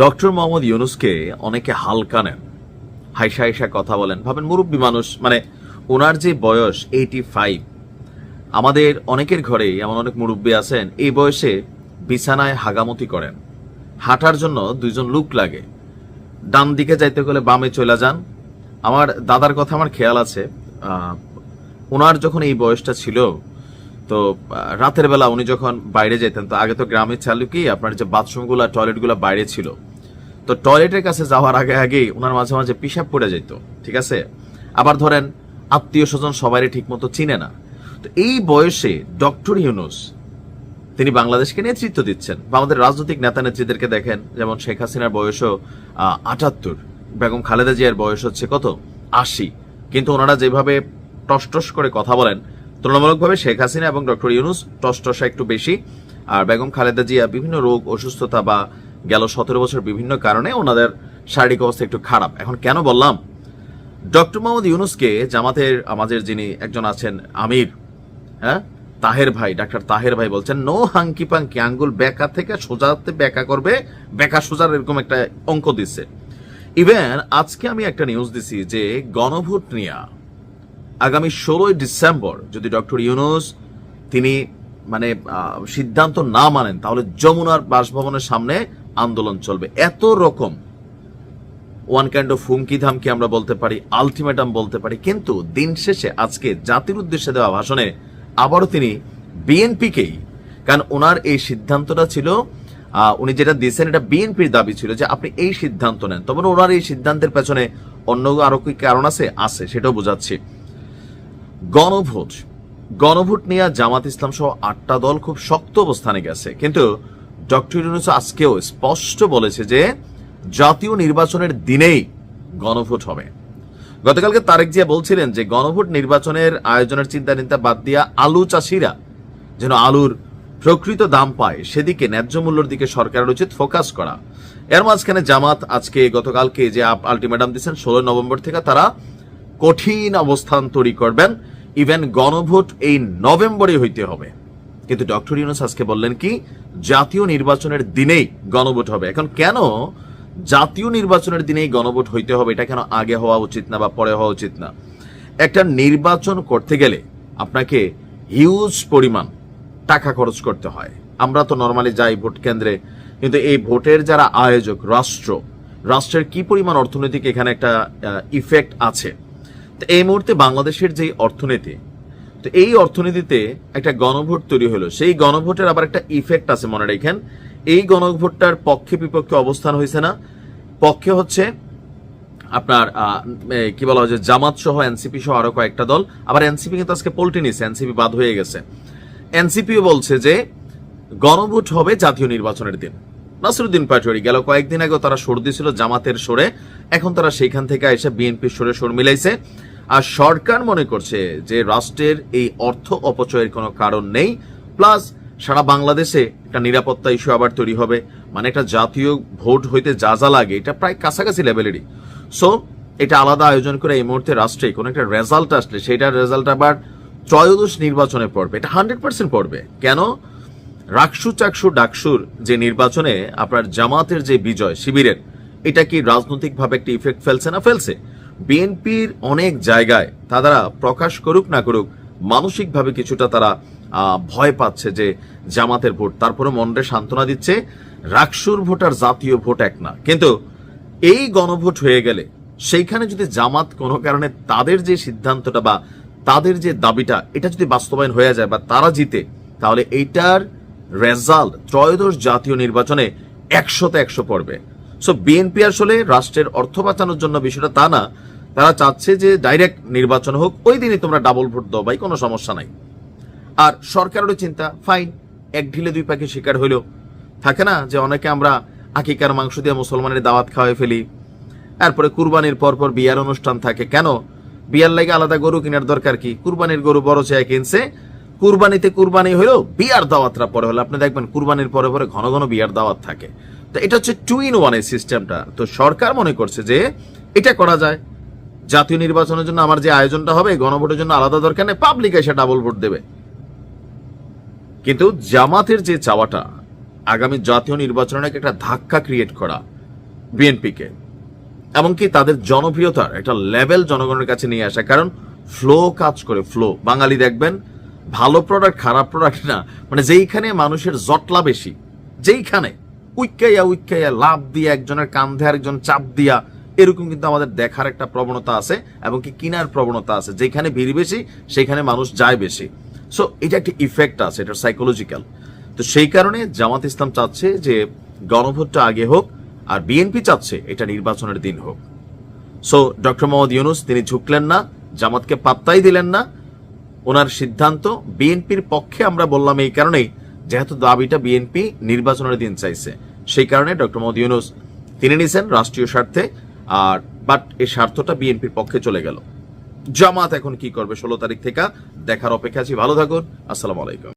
Doctor Mohammad ইউনুসকে অনেকে হালকা নেন। হাইসা হাইসা কথা বলেন। ভাবেন মুরব্বী মানুষ মানে ওনার যে বয়স এইটি ফাইভ আমাদের অনেকের ঘরেই এমন অনেক মুরব্বী আছেন, এই বয়সে বিছানায় হাগামতি করেন। হাঁটার জন্য দুইজন লুক লাগে। ডান দিকে যাইতে গেলে বামে চলে যান। আমার দাদার কথা আমার খেয়াল আছে। ওনার যখন এই বয়সটা ছিল তো রাতের বেলা উনি যখন বাইরে যেতেন, তো আগে তো গ্রামের চালু কি, আপনার যে বাথরুমগুলো, টয়লেটগুলো বাইরে ছিল। তো টয়লেটের কাছে যাওয়ার আগে আগেই ওনার মাঝে মাঝে পিসাব পড়ে যেত, ঠিক আছে? আবার ধরেন, আত্মীয় স্বজন সবাই ঠিক মতো চিনে না। তো এই বয়সে ডক্টর ইউনুস, তিনি বাংলাদেশকে নেতৃত্ব দিচ্ছেন। বা আমাদের রাজনৈতিক নেতা নেত্রীদেরকে দেখেন, যেমন শেখ হাসিনার বয়সও আটাত্তর, বেগম খালেদা জিয়ার বয়স হচ্ছে কত? আশি। কিন্তু ওনারা যেভাবে টস করে কথা বলেন তুলনামূলকভাবে শেখ হাসিনা এবং ডক্টর ইউনুস টসটসা একটু বেশি। আর বেগম খালেদা জিয়া বিভিন্ন রোগ, অসুস্থতা বা গেল সতেরো বছর বিভিন্ন কারণে ওনাদের শারীরিক অবস্থা একটু খারাপ। এখন কেন বললাম? ডক্টর মোহাম্মদ ইউনুসকে জামাতের আমাদের যিনি একজন আছেন আমির হ্যাঁ? তাহের ভাই, ডাক্তার তাহের ভাই বলছেন, নো হাঙ্কি পাঙ্কি, আঙ্গুল বেকা থেকে সোজাতে বেকা করবে, বেকা সোজার এরকম একটা অঙ্ক দিচ্ছে। ইভেন আজকে আমি একটা নিউজ দিছি যে গণভোট নিয়া আগামী ষোলোই ডিসেম্বর যদি ডক্টর ইউনুস তিনি মানে সিদ্ধান্ত না মানেন, তাহলে যমুনার বাসভবনের সামনে আন্দোলন চলবে। এত রকম ওয়ান কাইন্ড অফ হুমকি ধামকি আমরা বলতে পারি আলটিমেটাম বলতে পারি, কিন্তু দিন শেষে আজকে জাতির উদ্দেশ্যে দেওয়া ভাষণে আবারও তিনি বিএনপিকেই, কারণ ওনার এই সিদ্ধান্তটা ছিল উনি যেটা দিয়েছেন, এটা বিএনপির দাবি ছিল যে আপনি এই সিদ্ধান্ত নেন। তবে ওনার এই সিদ্ধান্তের পেছনে অন্য আরও কি কারণ আছে? আছে, সেটাও বোঝাচ্ছি। গণভোট। গণভোট নিয়ে জামাত ইসলাম সহ আটটা দল খুব শক্ত অবস্থানে গেছে। কিন্তু ডক্টর ইউনুস আজকেও স্পষ্ট বলেছে যে জাতীয় নির্বাচনের দিনেই গণভোট হবে। গতকালকে তারেক জিয়া বলছিলেন যে গণভোট নির্বাচনের আয়োজনের চিন্তা চিন্তা বাদ দিয়া আলু চাষিরা যেন আলুর প্রকৃত দাম পায়, সেদিকে ন্যায্য মূল্যের দিকে সরকারের উচিত ফোকাস করা। এর মাঝখানে জামাত আজকে গতকালকে যে আলটিমেটাম দিচ্ছেন ষোলো নভেম্বর থেকে তারা কঠিন অবস্থান তৈরি করবেন। ইভেন গণভোট এই নভেম্বরে হইতে হবে। কিন্তু ডক্টর ইউনুস আজকে বললেন কি, জাতীয় নির্বাচনের দিনেই গণভোট হবে। এখন কেন জাতীয় নির্বাচনের দিনেই গণভোট হইতে হবে, এটা কেন আগে হওয়া উচিত না বা পরে হওয়া উচিত না? একটা নির্বাচন করতে গেলে আপনাকে হিউজ পরিমাণ টাকা খরচ করতে হয়। আমরা তো নর্মালি যাই ভোট কেন্দ্রে, কিন্তু এই ভোটের যারা আয়োজক, রাষ্ট্র, রাষ্ট্রের কি পরিমাণ অর্থনৈতিক এখানে একটা ইফেক্ট আছে? তো এই মুহূর্তে বাংলাদেশের যে অর্থনীতি, তো এই অর্থনীতিতে একটা গণভোট তৈরি হলো। সেই গণভোটের আবার একটা ইফেক্ট আছে, মনে রাখেন। এই গণভোটটার পক্ষে বিপক্ষে অবস্থান হয়েছে না। পক্ষে হচ্ছে আপনার কি বলা হয় জামাত সহ, এনসিপি সহ আরও কয়েকটা দল। আবার এনসিপি কিন্তু আজকে পল্টি নিছে এনসিপি বাদ হয়ে গেছে। এনসিপিও বলছে যে গণভোট হবে জাতীয় নির্বাচনের দিন। নাসরুদ্দিন পাটোয়ারি গেল কয়েকদিন আগে তারা সর দিয়েছিল জামাতের সরে। এখন তারা সেইখান থেকে এসে বিএনপির সরে সর মিলাইছে। আর সরকার মনে করছে যে রাষ্ট্রের এই অর্থ অপচয়ের কোনো কারণ নেই। প্লাস সারা বাংলাদেশে একটা নিরাপত্তা ইস্যু আবার তৈরি হবে। মানে একটা জাতীয় ভোট হইতে যা যা লাগে, এটা প্রায় কাছাকাছি লেভেলেরই সো এটা আলাদা আয়োজন করে এই মুহূর্তে রাষ্ট্রে কোনো একটা রেজাল্ট আসলে সেটার রেজাল্ট আবার ত্রয়োদশ নির্বাচনে পড়বে। এটা হান্ড্রেড পার্সেন্ট পড়বে। কেন? রাকসু, চাকসু, ডাকসুর যে নির্বাচনে আপনার জামাতের যে বিজয় শিবিরের, এটা কি রাজনৈতিকভাবে একটি ইফেক্ট ফেলছে না ফেলছে? বিএনপির অনেক জায়গায় তারা প্রকাশ করুক না করুক, মানসিকভাবে কিছুটা তারা ভয় পাচ্ছে যে জামাতের ভোট তারপরে মনরে সান্ত্বনা দিচ্ছে, রাকসুর ভোট আর জাতীয় ভোট এক না। কিন্তু এই গণভোট হয়ে গেলে সেইখানে যদি জামাত কোনো কারণে তাদের যে সিদ্ধান্তটা বা তাদের যে দাবিটা, এটা যদি বাস্তবায়ন হয়ে যায় বা তারা জিতে, তাহলে এইটার রেজাল্ট ত্রয়োদশ জাতীয় নির্বাচনে একশোতে একশো পড়বে। সো বিএনপি আসলে রাষ্ট্রের অর্থ বাঁচানোর জন্য বিষয়টা তা না তারা চাচ্ছে যে ডাইরেক্ট নির্বাচন হোক, ওই দিনই তোমরা ডাবল ভোট দাও ভাই, কোনো সমস্যা নাই। আর সরকারেরও চিন্তা ফাইন এক ঢিলে দুই পাখি শিকার হইল থাকে না যে অনেকে আমরা আকিকার মাংস দিয়ে মুসলমানের দাওয়াত খাওয়াই ফেলি, তারপরে কুরবানির পর পর বিয়ার অনুষ্ঠান থাকে। কেন? বিয়ার লাগে আলাদা গরু কেনার দরকার কি? কুরবানির গরু বড় চেয়ে কিনছে, কুরবানিতে কুরবানি হইল বিয়ার দাওয়াতটা পরে হলো। আপনি দেখবেন কুরবানির পরে পরে ঘন ঘন বিয়ার দাওয়াত থাকে। তো এটা হচ্ছে টু ইন ওয়ান সিস্টেমটা তো সরকার মনে করছে যে এটা করা যায়। জাতীয় নির্বাচনের জন্য আমার যে আয়োজনটা হবে, গণভোটের জন্য আলাদা দরকার নেই পাবলিক এসে ডাবল ভোট দেবে। কিন্তু জামাতের যে চাওয়াটা, আগামী জাতীয় নির্বাচনে একটা ধাক্কা ক্রিয়েট করা বিএনপিকে এমনকি তাদের জনপ্রিয়তার একটা লেভেল জনগণের কাছে নিয়ে আসা, কারণ ফ্লো কাজ করে ফ্লো বাঙালি দেখবেন, ভালো প্রোডাক্ট খারাপ প্রোডাক্ট না মানে যেইখানে মানুষের জটলা বেশি, যেইখানে উইকাইয়া উইকাইয়া লাভ দিয়ে একজনের কান্ধে আরেকজন চাপ দিয়া এরকম কিন্তু আমাদের দেখার একটা প্রবণতা আছে এবং কি কিনার প্রবণতা আছে। যেখানে ভিড় বেশি, সেখানে মানুষ যায় বেশি। সো এটা একটা ইফেক্ট আছে, এটা সাইকোলজিক্যাল তো সেই কারণে জামাত ইসলাম চাচ্ছে যে গণভোটটা আগে হোক আর বিএনপি চাচ্ছে এটা নির্বাচনের দিন হোক। সো ডক্টর মোহাম্মদ ইউনুস, তিনি ঝুঁকলেন না, জামাতকে পাত্তাই দিলেন না। ওনার সিদ্ধান্ত বিএনপির পক্ষে আমরা বললাম এই কারণেই, যেহেতু দাবিটা বিএনপি নির্বাচনের দিন চাইছে। সেই কারণে ডক্টর মোহাম্মদ ইউনুস, তিনি নিছেন রাষ্ট্রীয় স্বার্থে আর বাট এই স্বার্থটা বিএনপির পক্ষে চলে গেল। জামাত এখন কি করবে ষোলো তারিখ থেকে? দেখার অপেক্ষা আছি। ভালো থাকুন। আসসালামু আলাইকুম।